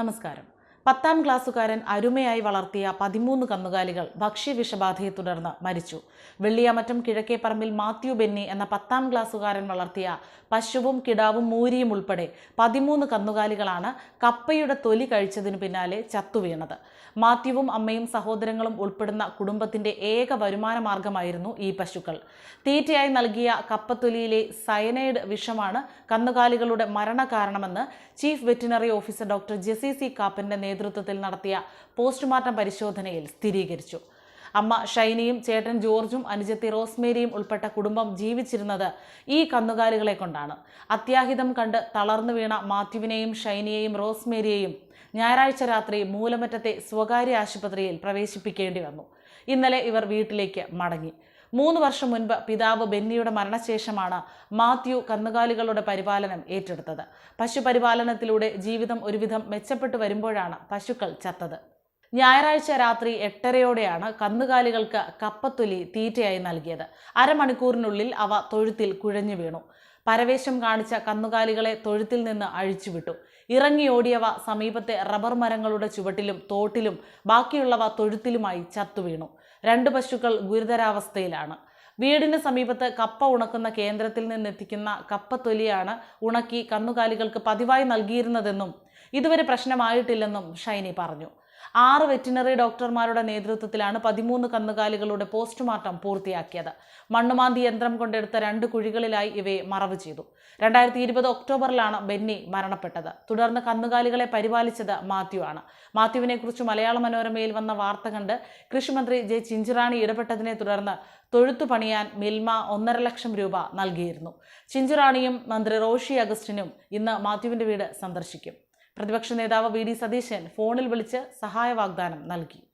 നമസ്കാരം. പത്താം ക്ലാസ്സുകാരൻ അരുമയായി വളർത്തിയ പതിമൂന്ന് കന്നുകാലികൾ ഭക്ഷ്യവിഷബാധയെ തുടർന്ന് മരിച്ചു. വെള്ളിയാമറ്റം കിഴക്കേപ്പറമ്പിൽ മാത്യു ബെന്നി എന്ന പത്താം ക്ലാസ്സുകാരൻ വളർത്തിയ പശുവും കിടാവും മൂരിയും ഉൾപ്പെടെ പതിമൂന്ന് കന്നുകാലികളാണ് കപ്പയുടെ തൊലി കഴിച്ചതിനു പിന്നാലെ ചത്തുവീണത് മാത്യുവും അമ്മയും സഹോദരങ്ങളും ഉൾപ്പെടുന്ന കുടുംബത്തിന്റെ ഏക വരുമാന മാർഗമായിരുന്നു ഈ പശുക്കൾ. തീറ്റയായി നൽകിയ കപ്പത്തൊലിയിലെ സയനൈഡ് വിഷമാണ് കന്നുകാലികളുടെ മരണകാരണമെന്ന് chief veterinary officer doctor Jessy C കാപ്പന്റെ നേതൃത്വത്തിൽ നടത്തിയ പോസ്റ്റ്മോർട്ടം പരിശോധനയിൽ സ്ഥിരീകരിച്ചു. അമ്മ ഷൈനിയും ചേട്ടൻ ജോർജും അനുജത്തി റോസ്മേരിയും ഉൾപ്പെട്ട കുടുംബം ജീവിച്ചിരുന്നത് ഈ കന്നുകാലികളെ കൊണ്ടാണ്. അത്യാഹിതം കണ്ട് തളർന്നു വീണ മാത്യുവിനെയും ഷൈനിയെയും റോസ്മേരിയെയും ഞായറാഴ്ച രാത്രി മൂലമറ്റത്തെ സ്വകാര്യ ആശുപത്രിയിൽ പ്രവേശിപ്പിക്കേണ്ടി വന്നു. ഇന്നലെ ഇവർ വീട്ടിലേക്ക് മടങ്ങി. മൂന്ന് വർഷം മുൻപ് പിതാവ് ബെന്നിയുടെ മരണശേഷമാണ് മാത്യു കന്നുകാലികളുടെ പരിപാലനം ഏറ്റെടുത്തത്. പശുപരിപാലനത്തിലൂടെ ജീവിതം ഒരുവിധം മെച്ചപ്പെട്ടു വരുമ്പോഴാണ് പശുക്കൾ ചത്തത്. ഞായറാഴ്ച രാത്രി എട്ടരയോടെയാണ് കന്നുകാലികൾക്ക് കപ്പത്തൊലി തീറ്റയായി നൽകിയത്. അരമണിക്കൂറിനുള്ളിൽ അവ തൊഴുത്തിൽ കുഴഞ്ഞു വീണു. പരവേശം കാണിച്ച കന്നുകാലികളെ തൊഴുത്തിൽ നിന്ന് അഴിച്ചുവിട്ടു. ഇറങ്ങിയോടിയവ സമീപത്തെ റബ്ബർ മരങ്ങളുടെ ചുവട്ടിലും തോട്ടിലും ബാക്കിയുള്ളവ തൊഴുത്തിലുമായി ചത്തുവീണു. രണ്ട് പശുക്കൾ ഗുരുതരാവസ്ഥയിലാണ്. വീടിന് സമീപത്ത് കപ്പ ഉണക്കുന്ന കേന്ദ്രത്തിൽ നിന്നെത്തിക്കുന്ന കപ്പത്തൊലിയാണ് ഉണക്കി കന്നുകാലികൾക്ക് പതിവായി നൽകിയിരുന്നതെന്നും ഇതുവരെ പ്രശ്നമായിട്ടില്ലെന്നും ഷൈനി പറഞ്ഞു. ആറ് വെറ്റിനറി ഡോക്ടർമാരുടെ നേതൃത്വത്തിലാണ് പതിമൂന്ന് കന്നുകാലികളുടെ പോസ്റ്റ്മോർട്ടം പൂർത്തിയാക്കിയത്. മണ്ണുമാന്തി യന്ത്രം കൊണ്ടെടുത്ത രണ്ട് കുഴികളിലായി ഇവയെ മറവ് ചെയ്തു. രണ്ടായിരത്തി ഇരുപത് ഒക്ടോബറിലാണ് ബെന്നി മരണപ്പെട്ടത്. തുടർന്ന് കന്നുകാലികളെ പരിപാലിച്ചത് മാത്യു ആണ്. മാത്യുവിനെ കുറിച്ച് മലയാള മനോരമയിൽ വന്ന വാർത്ത കണ്ട് കൃഷിമന്ത്രി ജെ ചിഞ്ചിറാണി ഇടപെട്ടതിനെ തുടർന്ന് തൊഴുത്തു പണിയാൻ മിൽമ ഒന്നര ലക്ഷം രൂപ നൽകിയിരുന്നു. ചിഞ്ചിറാണിയും മന്ത്രി റോഷി അഗസ്റ്റിനും ഇന്ന് മാത്യുവിന്റെ വീട് സന്ദർശിക്കും. പ്രതിപക്ഷ നേതാവ് വി ഡി സതീശൻ ഫോണിൽ വിളിച്ച് സഹായ വാഗ്ദാനം നൽകി